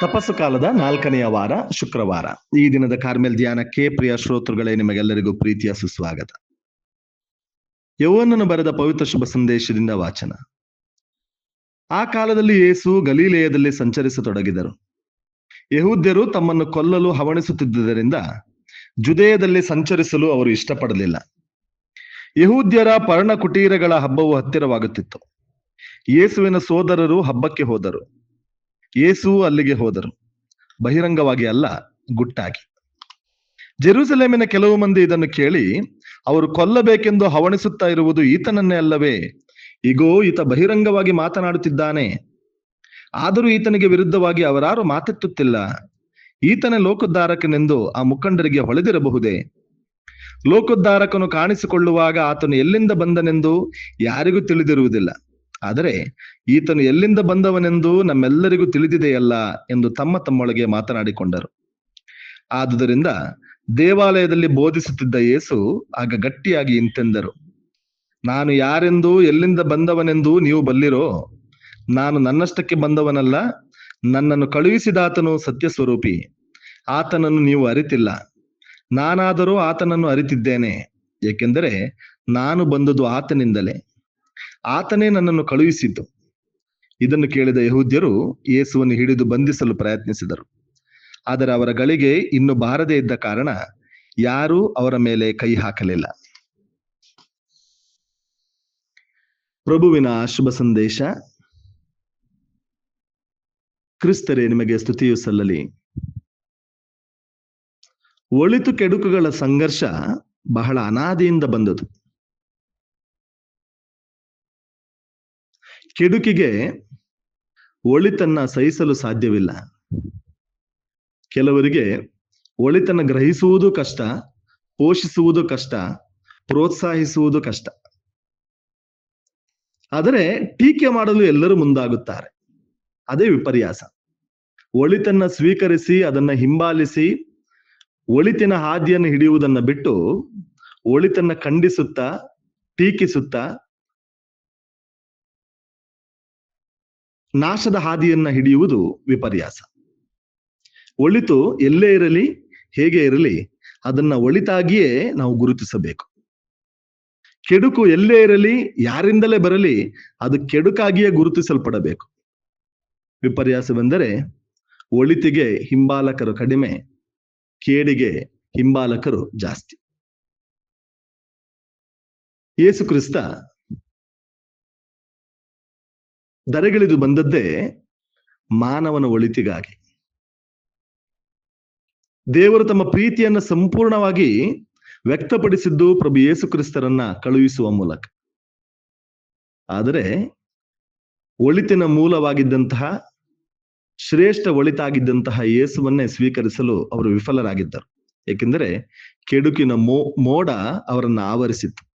ತಪಸ್ಸು ಕಾಲದ ನಾಲ್ಕನೆಯ ವಾರ, ಶುಕ್ರವಾರ. ಈ ದಿನದ ಕಾರ್ಮೆಲ್ ಧ್ಯಾನಕ್ಕೆ ಪ್ರಿಯ ಶ್ರೋತೃಗಳೇ, ನಿಮಗೆಲ್ಲರಿಗೂ ಪ್ರೀತಿಯ ಸುಸ್ವಾಗತ. ಯೌವನನು ಬರೆದ ಪವಿತ್ರ ಶುಭ ಸಂದೇಶದಿಂದ ವಾಚನ. ಆ ಕಾಲದಲ್ಲಿ ಯೇಸು ಗಲೀಲೆಯದಲ್ಲಿ ಸಂಚರಿಸತೊಡಗಿದರು. ಯಹೂದ್ಯರು ತಮ್ಮನ್ನು ಕೊಲ್ಲಲು ಹವಣಿಸುತ್ತಿದ್ದುದರಿಂದ ಜುದೇಯದಲ್ಲಿ ಸಂಚರಿಸಲು ಅವರು ಇಷ್ಟಪಡಲಿಲ್ಲ. ಯಹೂದ್ಯರ ಪರ್ಣ ಕುಟೀರಗಳ ಹಬ್ಬವು ಹತ್ತಿರವಾಗುತ್ತಿತ್ತು. ಯೇಸುವಿನ ಸೋದರರು ಹಬ್ಬಕ್ಕೆ ಹೋದರು. ಯೇಸು ಅಲ್ಲಿಗೆ ಹೋದರು. ಬಹಿರಂಗವಾಗಿ ಅಲ್ಲ, ಗುಟ್ಟಾಗಿ. ಜೆರೂಸಲೇಮಿನ ಕೆಲವು ಮಂದಿ ಇದನ್ನು ಕೇಳಿ, ಅವರು ಕೊಲ್ಲಬೇಕೆಂದು ಹವಣಿಸುತ್ತಾ ಇರುವುದು ಈತನನ್ನೇ ಅಲ್ಲವೇ? ಈಗೋ ಈತ ಬಹಿರಂಗವಾಗಿ ಮಾತನಾಡುತ್ತಿದ್ದಾನೆ. ಆದರೂ ಈತನಿಗೆ ವಿರುದ್ಧವಾಗಿ ಅವರಾರು ಮಾತೆತ್ತುತ್ತಿಲ್ಲ. ಈತನೇ ಲೋಕೋದ್ಧಾರಕನೆಂದು ಆ ಮುಖಂಡರಿಗೆ ಹೊಳೆದಿರಬಹುದೇ? ಲೋಕೋದ್ಧಾರಕನು ಕಾಣಿಸಿಕೊಳ್ಳುವಾಗ ಆತನು ಎಲ್ಲಿಂದ ಬಂದನೆಂದು ಯಾರಿಗೂ ತಿಳಿದಿರುವುದಿಲ್ಲ. ಆದರೆ ಈತನು ಎಲ್ಲಿಂದ ಬಂದವನೆಂದು ನಮ್ಮೆಲ್ಲರಿಗೂ ತಿಳಿದಿದೆಯಲ್ಲ ಎಂದು ತಮ್ಮ ತಮ್ಮೊಳಗೆ ಮಾತನಾಡಿಕೊಂಡರು. ಆದುದರಿಂದ ದೇವಾಲಯದಲ್ಲಿ ಬೋಧಿಸುತ್ತಿದ್ದ ಯೇಸು ಆಗ ಗಟ್ಟಿಯಾಗಿ ಇಂತೆಂದರು, ನಾನು ಯಾರೆಂದು, ಎಲ್ಲಿಂದ ಬಂದವನೆಂದು ನೀವು ಬಲ್ಲಿರೋ? ನಾನು ನನ್ನಷ್ಟಕ್ಕೆ ಬಂದವನಲ್ಲ, ನನ್ನನ್ನು ಕಳುಹಿಸಿದಾತನು ಸತ್ಯ ಸ್ವರೂಪಿ ಆತನನ್ನು ನೀವು ಅರಿತಿಲ್ಲ. ನಾನಾದರೂ ಆತನನ್ನು ಅರಿತಿದ್ದೇನೆ, ಏಕೆಂದರೆ ನಾನು ಬಂದದ್ದು ಆತನಿಂದಲೇ. ಆತನೇ ನನ್ನನ್ನು ಕಳುಹಿಸಿದ್ದು. ಇದನ್ನು ಕೇಳಿದ ಯಹೂದ್ಯರು ಯೇಸುವನ್ನು ಹಿಡಿದು ಬಂಧಿಸಲು ಪ್ರಯತ್ನಿಸಿದರು. ಆದರೆ ಅವರ ಗಳಿಗೆ ಇನ್ನು ಬಾರದೇ ಇದ್ದ ಕಾರಣ ಯಾರೂ ಅವರ ಮೇಲೆ ಕೈ ಹಾಕಲಿಲ್ಲ. ಪ್ರಭುವಿನ ಶುಭ ಸಂದೇಶ. ಕ್ರಿಸ್ತರೇ, ನಿಮಗೆ ಸ್ತುತಿಯು ಸಲ್ಲಲಿ. ಒಳಿತು ಕೆಡುಕುಗಳ ಸಂಘರ್ಷ ಬಹಳ ಅನಾದಿಯಿಂದ ಬಂದದು. ಕೆಡುಕಿಗೆ ಒಳಿತನ್ನ ಸಹಿಸಲು ಸಾಧ್ಯವಿಲ್ಲ. ಕೆಲವರಿಗೆ ಒಳಿತನ್ನ ಗ್ರಹಿಸುವುದು ಕಷ್ಟ, ಪೋಷಿಸುವುದು ಕಷ್ಟ, ಪ್ರೋತ್ಸಾಹಿಸುವುದು ಕಷ್ಟ. ಆದರೆ ಟೀಕೆ ಮಾಡಲು ಎಲ್ಲರೂ ಮುಂದಾಗುತ್ತಾರೆ. ಅದೇ ವಿಪರ್ಯಾಸ. ಒಳಿತನ್ನ ಸ್ವೀಕರಿಸಿ, ಅದನ್ನ ಹಿಂಬಾಲಿಸಿ, ಒಳಿತಿನ ಹಾದಿಯನ್ನು ಹಿಡಿಯುವುದನ್ನ ಬಿಟ್ಟು ಒಳಿತನ್ನ ಖಂಡಿಸುತ್ತಾ, ಟೀಕಿಸುತ್ತಾ ನಾಶದ ಹಾದಿಯನ್ನ ಹಿಡಿಯುವುದು ವಿಪರ್ಯಾಸ. ಒಳಿತು ಎಲ್ಲೇ ಇರಲಿ, ಹೇಗೆ ಇರಲಿ, ಅದನ್ನ ಒಳಿತಾಗಿಯೇ ನಾವು ಗುರುತಿಸಬೇಕು. ಕೆಡುಕು ಎಲ್ಲೇ ಇರಲಿ, ಯಾರಿಂದಲೇ ಬರಲಿ, ಅದು ಕೆಡುಕಾಗಿಯೇ ಗುರುತಿಸಲ್ಪಡಬೇಕು. ವಿಪರ್ಯಾಸವೆಂದರೆ ಒಳಿತಿಗೆ ಹಿಂಬಾಲಕರು ಕಡಿಮೆ, ಕೇಡಿಗೆ ಹಿಂಬಾಲಕರು ಜಾಸ್ತಿ. ಯೇಸು ಕ್ರಿಸ್ತ ದರೆಗಿಳಿದು ಬಂದದ್ದೇ ಮಾನವನ ಒಳಿತಿಗಾಗಿ. ದೇವರು ತಮ್ಮ ಪ್ರೀತಿಯನ್ನು ಸಂಪೂರ್ಣವಾಗಿ ವ್ಯಕ್ತಪಡಿಸಿದ್ದು ಪ್ರಭು ಯೇಸು ಕ್ರಿಸ್ತರನ್ನ ಕಳುಹಿಸುವ ಮೂಲಕ. ಆದರೆ ಒಳಿತಿನ ಮೂಲವಾಗಿದ್ದಂತಹ, ಶ್ರೇಷ್ಠ ಒಳಿತಾಗಿದ್ದಂತಹ ಯೇಸುವನ್ನೇ ಸ್ವೀಕರಿಸಲು ಅವರು ವಿಫಲರಾಗಿದ್ದರು. ಏಕೆಂದರೆ ಕೆಡುಕಿನ ಮೋ, ಮೋಡ ಅವರನ್ನ ಆವರಿಸಿತ್ತು.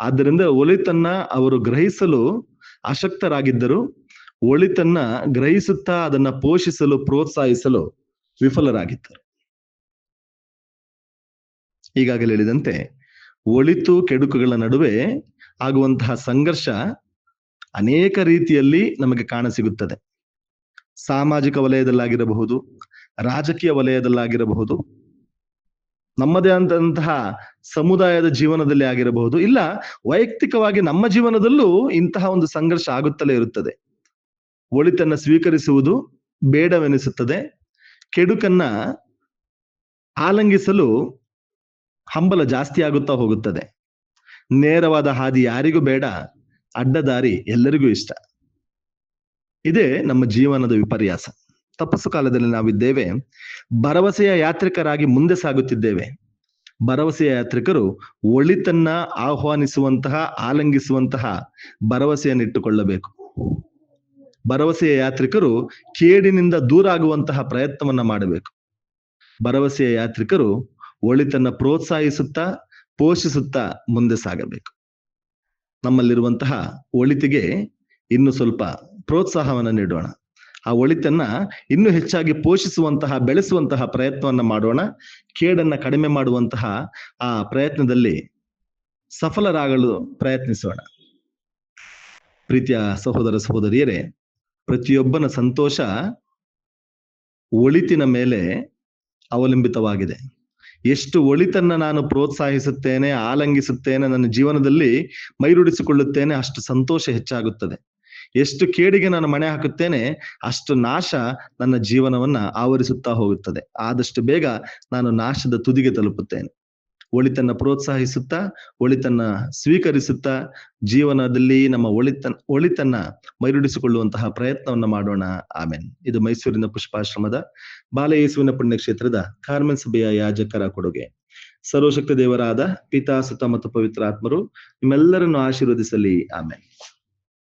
ಆದ್ದರಿಂದ ಒಳಿತನ್ನ ಅವರು ಗ್ರಹಿಸಲು ಅಶಕ್ತರಾಗಿದ್ದರು ಒಳಿತನ್ನ ಗ್ರಹಿಸುತ್ತಾ ಅದನ್ನ ಪೋಷಿಸಲು, ಪ್ರೋತ್ಸಾಹಿಸಲು ವಿಫಲರಾಗಿದ್ದರು. ಈಗಾಗಲೇ ಹೇಳಿದಂತೆ ಒಳಿತು ಕೆಡುಕುಗಳ ನಡುವೆ ಆಗುವಂತಹ ಸಂಘರ್ಷ ಅನೇಕ ರೀತಿಯಲ್ಲಿ ನಮಗೆ ಕಾಣಸಿಗುತ್ತದೆ. ಸಾಮಾಜಿಕ ವಲಯದಲ್ಲಾಗಿರಬಹುದು, ರಾಜಕೀಯ ವಲಯದಲ್ಲಾಗಿರಬಹುದು ನಮ್ಮದೇ ಆದಂತಹ ಸಮುದಾಯದ ಜೀವನದಲ್ಲಿ ಆಗಿರಬಹುದು. ಇಲ್ಲ, ವೈಯಕ್ತಿಕವಾಗಿ ನಮ್ಮ ಜೀವನದಲ್ಲೂ ಇಂತಹ ಒಂದು ಸಂಘರ್ಷ ಆಗುತ್ತಲೇ ಇರುತ್ತದೆ. ಒಳಿತನ್ನ ಸ್ವೀಕರಿಸುವುದು ಬೇಡವೆನಿಸುತ್ತದೆ. ಕೆಡುಕನ್ನ ಆಲಂಗಿಸಲು ಹಂಬಲ ಜಾಸ್ತಿ ಆಗುತ್ತಾ ಹೋಗುತ್ತದೆ. ನೇರವಾದ ಹಾದಿ ಯಾರಿಗೂ ಬೇಡ, ಅಡ್ಡದಾರಿ ಎಲ್ಲರಿಗೂ ಇಷ್ಟ. ಇದೇ ನಮ್ಮ ಜೀವನದ ವಿಪರ್ಯಾಸ. ತಪಸ್ಸು ಕಾಲದಲ್ಲಿ ನಾವಿದ್ದೇವೆ. ಭರವಸೆಯ ಯಾತ್ರಿಕರಾಗಿ ಮುಂದೆ ಸಾಗುತ್ತಿದ್ದೇವೆ. ಭರವಸೆಯ ಯಾತ್ರಿಕರು ಒಳಿತನ್ನ ಆಹ್ವಾನಿಸುವಂತಹ, ಆಲಂಗಿಸುವಂತಹ ಭರವಸೆಯನ್ನು ಇಟ್ಟುಕೊಳ್ಳಬೇಕು. ಭರವಸೆಯ ಯಾತ್ರಿಕರು ಕೇಡಿನಿಂದ ದೂರ ಆಗುವಂತಹ ಪ್ರಯತ್ನವನ್ನ ಮಾಡಬೇಕು. ಭರವಸೆಯ ಯಾತ್ರಿಕರು ಒಳಿತನ್ನ ಪ್ರೋತ್ಸಾಹಿಸುತ್ತಾ, ಪೋಷಿಸುತ್ತಾ ಮುಂದೆ ಸಾಗಬೇಕು. ನಮ್ಮಲ್ಲಿರುವಂತಹ ಒಳಿತಿಗೆ ಇನ್ನು ಸ್ವಲ್ಪ ಪ್ರೋತ್ಸಾಹವನ್ನು ನೀಡೋಣ. ಆ ಒಳಿತನ್ನ ಇನ್ನೂ ಹೆಚ್ಚಾಗಿ ಪೋಷಿಸುವಂತಹ, ಬೆಳೆಸುವಂತಹ ಪ್ರಯತ್ನವನ್ನ ಮಾಡೋಣ. ಕೇಡನ್ನ ಕಡಿಮೆ ಮಾಡುವಂತಹ ಆ ಪ್ರಯತ್ನದಲ್ಲಿ ಸಫಲರಾಗಲು ಪ್ರಯತ್ನಿಸೋಣ. ಪ್ರೀತಿಯ ಸಹೋದರ ಸಹೋದರಿಯರೇ, ಪ್ರತಿಯೊಬ್ಬನ ಸಂತೋಷ ಒಳಿತಿನ ಮೇಲೆ ಅವಲಂಬಿತವಾಗಿದೆ. ಎಷ್ಟು ಒಳಿತನ್ನ ನಾನು ಪ್ರೋತ್ಸಾಹಿಸುತ್ತೇನೆ, ಆಲಂಗಿಸುತ್ತೇನೆ, ನನ್ನ ಜೀವನದಲ್ಲಿ ಮೈರುಡಿಸಿಕೊಳ್ಳುತ್ತೇನೆ ಅಷ್ಟು ಸಂತೋಷ ಹೆಚ್ಚಾಗುತ್ತದೆ. ಎಷ್ಟು ಕೇಡಿಗೆ ನಾನು ಮಣೆ ಹಾಕುತ್ತೇನೆ, ಅಷ್ಟು ನಾಶ ನನ್ನ ಜೀವನವನ್ನ ಆವರಿಸುತ್ತಾ ಹೋಗುತ್ತದೆ. ಆದಷ್ಟು ಬೇಗ ನಾನು ನಾಶದ ತುದಿಗೆ ತಲುಪುತ್ತೇನೆ. ಒಳಿತನ್ನ ಪ್ರೋತ್ಸಾಹಿಸುತ್ತಾ, ಒಳಿತನ್ನ ಸ್ವೀಕರಿಸುತ್ತಾ, ಜೀವನದಲ್ಲಿ ನಮ್ಮ ಒಳಿತನ್, ಒಳಿತನ್ನ ಮೈರುಡಿಸಿಕೊಳ್ಳುವಂತಹ ಪ್ರಯತ್ನವನ್ನ ಮಾಡೋಣ. ಆಮೇನ್. ಇದು ಮೈಸೂರಿನ ಪುಷ್ಪಾಶ್ರಮದ ಬಾಲಯೇಸುವಿನ ಪುಣ್ಯಕ್ಷೇತ್ರದ ಕಾರ್ಮೆನ್ ಸಭೆಯ ಯಾಜಕರ ಕೊಡುಗೆ. ಸರ್ವಶಕ್ತ ದೇವರಾದ ಪಿತಾ, ಸುತ ಮತ್ತು ಪವಿತ್ರ ಆತ್ಮರು ನಿಮ್ಮೆಲ್ಲರನ್ನು ಆಶೀರ್ವದಿಸಲಿ. ಆಮೇಲೆ